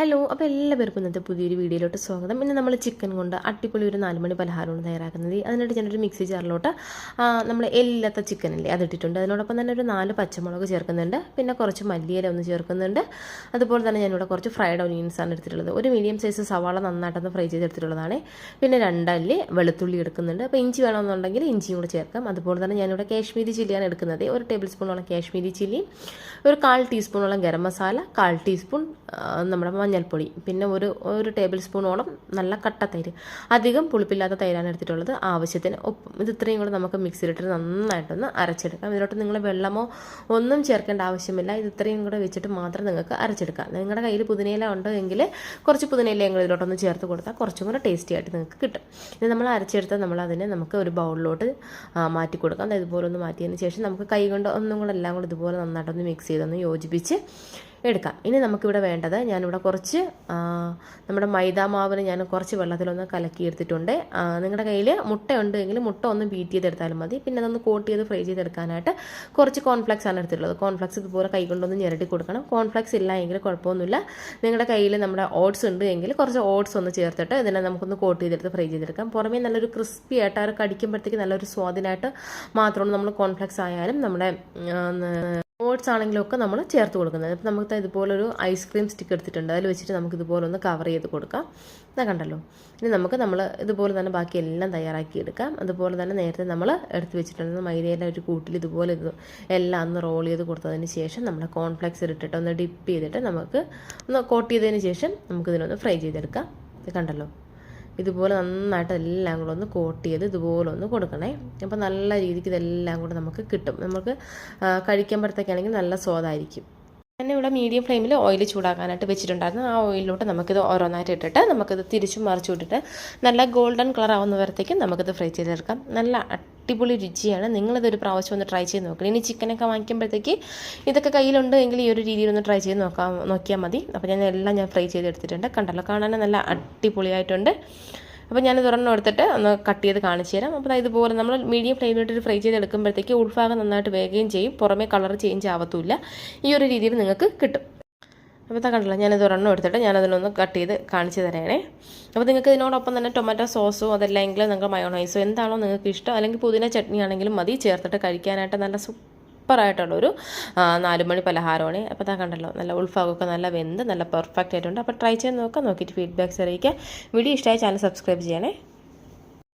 Hello അപ്പോൾ എല്ലാവർക്കും ഇന്നത്തെ പുതിയൊരു വീഡിയോയിലോട്ട് സ്വാഗതം. ഇന്ന് നമ്മൾ ചിക്കൻ കൊണ്ട് അട്ടിപ്പൊളി ഒരു നാലുമണി പലഹാരമാണ് തയ്യാറാക്കുന്നത്. അതിനായിട്ട് ഞാനൊരു മിക്സി ജാറിലോട്ട് നമ്മൾ എല്ലാത്ത ചിക്കൻ അല്ലേ അതിട്ടിട്ടുണ്ട് അതിനോടൊപ്പം തന്നെ ഒരു നാല് പച്ചമുളക് ചേർക്കുന്നുണ്ട്. പിന്നെ കുറച്ച് മല്ലിയില ഒന്ന് ചേർക്കുന്നുണ്ട്. അതുപോലെ തന്നെ ഞാനിവിടെ കുറച്ച് ഫ്രൈഡ് ഓണിയൻസ് ആണ് എടുത്തിട്ടുള്ളത്. ഒരു മീഡിയം സൈസ് സവാള നന്നായിട്ടൊന്ന് ഫ്രൈ ചെയ്തെടുത്തിട്ടുള്ളതാണ്. പിന്നെ രണ്ടല്ലി വെളുത്തുള്ളി എടുക്കുന്നുണ്ട്. അപ്പോൾ ഇഞ്ചി വേണമെന്നുണ്ടെങ്കിൽ ഇഞ്ചിയും കൂടെ ചേർക്കാം. അതുപോലെ തന്നെ ഞാനിവിടെ കാശ്മീരി ചില്ലിയാണ് എടുക്കുന്നത്. ഒരു ടേബിൾ സ്പൂണോളം കാശ്മീരി ചില്ലി ഒരു കാൽ ടീസ്പൂണോളം ഗരം മസാല കാൽ ടീസ്പൂൺ നമ്മുടെ മഞ്ഞൾപ്പൊടി. പിന്നെ ഒരു ഒരു ടേബിൾ സ്പൂണോളം നല്ല കട്ട തൈര്. അധികം പുളിപ്പില്ലാത്ത തൈരാണ് എടുത്തിട്ടുള്ളത്. ആവശ്യത്തിന് ഒപ്പം ഇത് ഇത്രയും കൂടെ നമുക്ക് മിക്സിയിലിട്ട് നന്നായിട്ടൊന്ന് അരച്ചെടുക്കാം. ഇതിലോട്ട് നിങ്ങൾ വെള്ളമോ ഒന്നും ചേർക്കേണ്ട ആവശ്യമില്ല. ഇത് ഇത്രയും കൂടെ വെച്ചിട്ട് മാത്രം നിങ്ങൾക്ക് അരച്ചെടുക്കാം. നിങ്ങളുടെ കയ്യിൽ പുതിനയില ഉണ്ടെങ്കിൽ കുറച്ച് പുതിനയില ഞങ്ങൾ ഇതിലോട്ടൊന്ന് ചേർത്ത് കൊടുത്താൽ കുറച്ചും കൂടെ ടേസ്റ്റി ആയിട്ട് നിങ്ങൾക്ക് കിട്ടും. ഇത് നമ്മൾ അരച്ചെടുത്ത് നമ്മൾ അതിനെ നമുക്ക് ഒരു ബൗളിലോട്ട് മാറ്റി കൊടുക്കാം. ഇതുപോലെ ഒന്ന് മാറ്റിയതിന് ശേഷം നമുക്ക് കൈ കൊണ്ട് ഒന്നും കൂടെ എല്ലാം കൂടെ ഇതുപോലെ നന്നായിട്ടൊന്ന് മിക്സ് ചെയ്തൊന്ന് യോജിപ്പിച്ച് എടുക്കാം. ഇനി നമുക്കിവിടെ വേണ്ടത് ഞാനിവിടെ കുറച്ച് നമ്മുടെ മൈദാ മാവിന് ഞാൻ കുറച്ച് വെള്ളത്തിലൊന്ന് കലക്കിയെടുത്തിട്ടുണ്ട്. നിങ്ങളുടെ കയ്യിൽ മുട്ട ഉണ്ടെങ്കിൽ മുട്ട ഒന്ന് ബീറ്റ് ചെയ്തെടുത്താലും മതി. പിന്നെ അതൊന്ന് കോട്ട് ചെയ്ത് ഫ്രൈ ചെയ്തെടുക്കാനായിട്ട് കുറച്ച് കോൺഫ്ലക്സ് ആണ് എടുത്തിട്ടുള്ളത്. കോൺഫ്ലക്സ് ഇതുപോലെ കൈ കൊണ്ടൊന്ന് ഞെരടി കൊടുക്കണം. കോൺഫ്ലക്സ് ഇല്ല എങ്കിൽ കുഴപ്പമൊന്നുമില്ല. നിങ്ങളുടെ കയ്യിൽ നമ്മുടെ ഓട്സ് ഉണ്ട് എങ്കിൽ കുറച്ച് ഓട്സ് ഒന്ന് ചേർത്തിട്ട് ഇതിനെ നമുക്കൊന്ന് കോട്ട് ചെയ്തെടുത്ത് ഫ്രൈ ചെയ്തെടുക്കാം. പുറമേ നല്ലൊരു ക്രിസ്പി ആയിട്ട് ഒരു കടിക്കുമ്പോഴത്തേക്ക് നല്ലൊരു സ്വാദിനായിട്ട് മാത്രമാണ് നമ്മൾ കോൺഫ്ലക്സ് ആയാലും നമ്മുടെ ഓട്സ് ആണെങ്കിലും ഒക്കെ നമ്മൾ ചേർത്ത് കൊടുക്കുന്നത്. അപ്പോൾ നമുക്ക് ഇതുപോലൊരു ഐസ്ക്രീം സ്റ്റിക്ക് എടുത്തിട്ടുണ്ട്. അതിൽ വെച്ചിട്ട് നമുക്ക് ഇതുപോലെ ഒന്ന് കവർ ചെയ്ത് കൊടുക്കാം. ഇതാ കണ്ടല്ലോ. ഇനി നമുക്ക് നമ്മൾ ഇതുപോലെ തന്നെ ബാക്കി എല്ലാം തയ്യാറാക്കി എടുക്കാം. അതുപോലെ തന്നെ നേരത്തെ നമ്മൾ എടുത്ത് വെച്ചിട്ടുണ്ട് മൈദയുടെ ഒരു കൂട്ടിൽ ഇതുപോലെ ഇത് എല്ലാം ഒന്ന് റോൾ ചെയ്ത് കൊടുത്തതിന് ശേഷം നമ്മൾ കോൺഫ്ലെക്സ് ഇട്ടിട്ട് ഒന്ന് ഡിപ്പ് ചെയ്തിട്ട് നമുക്ക് ഒന്ന് കോട്ട് ചെയ്തതിന് ശേഷം നമുക്കിതിനൊന്ന് ഫ്രൈ ചെയ്തെടുക്കാം. ഇത് കണ്ടല്ലോ. ഇതുപോലെ നന്നായിട്ട് എല്ലാം കൂടെ ഒന്ന് കോട്ട് ചെയ്ത് ഇതുപോലെ ഒന്ന് കൊടുക്കണേ. അപ്പോൾ നല്ല രീതിക്ക് ഇതെല്ലാം കൂടെ നമുക്ക് കിട്ടും. നമുക്ക് കഴിക്കുമ്പോഴത്തേക്കാണെങ്കിൽ നല്ല സ്വാദായിരിക്കും. ഞാൻ ഇവിടെ മീഡിയം ഫ്ലെയിമിൽ ഓയിൽ ചൂടാക്കാനായിട്ട് വെച്ചിട്ടുണ്ടായിരുന്നു. ആ ഓയിലിലോട്ട് നമുക്കിത് ഓരോന്നായിട്ട് ഇട്ടിട്ട് നമുക്കിത് തിരിച്ചും മറിച്ചു വിട്ടിട്ട് നല്ല ഗോൾഡൻ കളർ ആവുന്ന വരത്തേക്കും നമുക്കിത് ഫ്രൈ ചെയ്തെടുക്കാം. നല്ല അടിപൊളി രുചിയാണ്. നിങ്ങളിതൊരു പ്രാവശ്യം ഒന്ന് ട്രൈ ചെയ്ത് നോക്കണം. ഇനി ചിക്കനൊക്കെ വാങ്ങിക്കുമ്പോഴത്തേക്ക് ഇതൊക്കെ കയ്യിലുണ്ട് എങ്കിൽ ഈ ഒരു രീതിയിൽ ഒന്ന് ട്രൈ ചെയ്ത് നോക്കാം നോക്കിയാൽ മതി. അപ്പോൾ ഞാൻ എല്ലാം ഞാൻ ഫ്രൈ ചെയ്തെടുത്തിട്ടുണ്ട്. കണ്ടല്ലോ കാണാൻ നല്ല അടിപൊളിയായിട്ടുണ്ട്. അപ്പോൾ ഞാൻ ഒരെണ്ണം എടുത്തിട്ട് ഒന്ന് കട്ട് ചെയ്ത് കാണിച്ചു തരാം. അപ്പോൾ ഇതുപോലെ നമ്മൾ മീഡിയം ഫ്ലെയിമിലിട്ട് ഫ്രൈ ചെയ്ത് എടുക്കുമ്പോഴത്തേക്ക് ഉൾഭാഗം നന്നായിട്ട് വേഗം ചെയ്യും. പുറമേ കളർ ചേഞ്ച് ആവത്തുമില്ല ഈ ഒരു രീതിയിൽ നിങ്ങൾക്ക് കിട്ടും. അപ്പോൾ ഇതാ കണ്ടല്ലോ ഞാനിത് ഒരെണ്ണം എടുത്തിട്ട് ഞാനതിനൊന്ന് കട്ട് ചെയ്ത് കാണിച്ചു തരണേ. അപ്പോൾ നിങ്ങൾക്ക് ഇതിനോടൊപ്പം തന്നെ ടൊമാറ്റോ സോസോ അതല്ലെങ്കിൽ നിങ്ങൾക്ക് മയോണൈസോ എന്താണോ നിങ്ങൾക്ക് ഇഷ്ടം അല്ലെങ്കിൽ പുതിന ചട്നി ആണെങ്കിലും മതി. ചേർത്തിട്ട് കഴിക്കാനായിട്ട് നല്ല സൂപ്പറായിട്ടുള്ളൊരു നാല് മണി പലഹാരമാണ്. അപ്പോൾ താ കണ്ടല്ലോ നല്ല ഉൾഫാഗൊക്കെ നല്ല വെന്ത് നല്ല പെർഫെക്റ്റ് ആയിട്ടുണ്ട്. അപ്പോൾ ട്രൈ ചെയ്ത് നോക്കാം. നോക്കിയിട്ട് ഫീഡ്ബാക്ക്സ് അറിയിക്കുക വീഡിയോ ഇഷ്ടമായ ചാനൽ സബ്സ്ക്രൈബ് ചെയ്യണേ.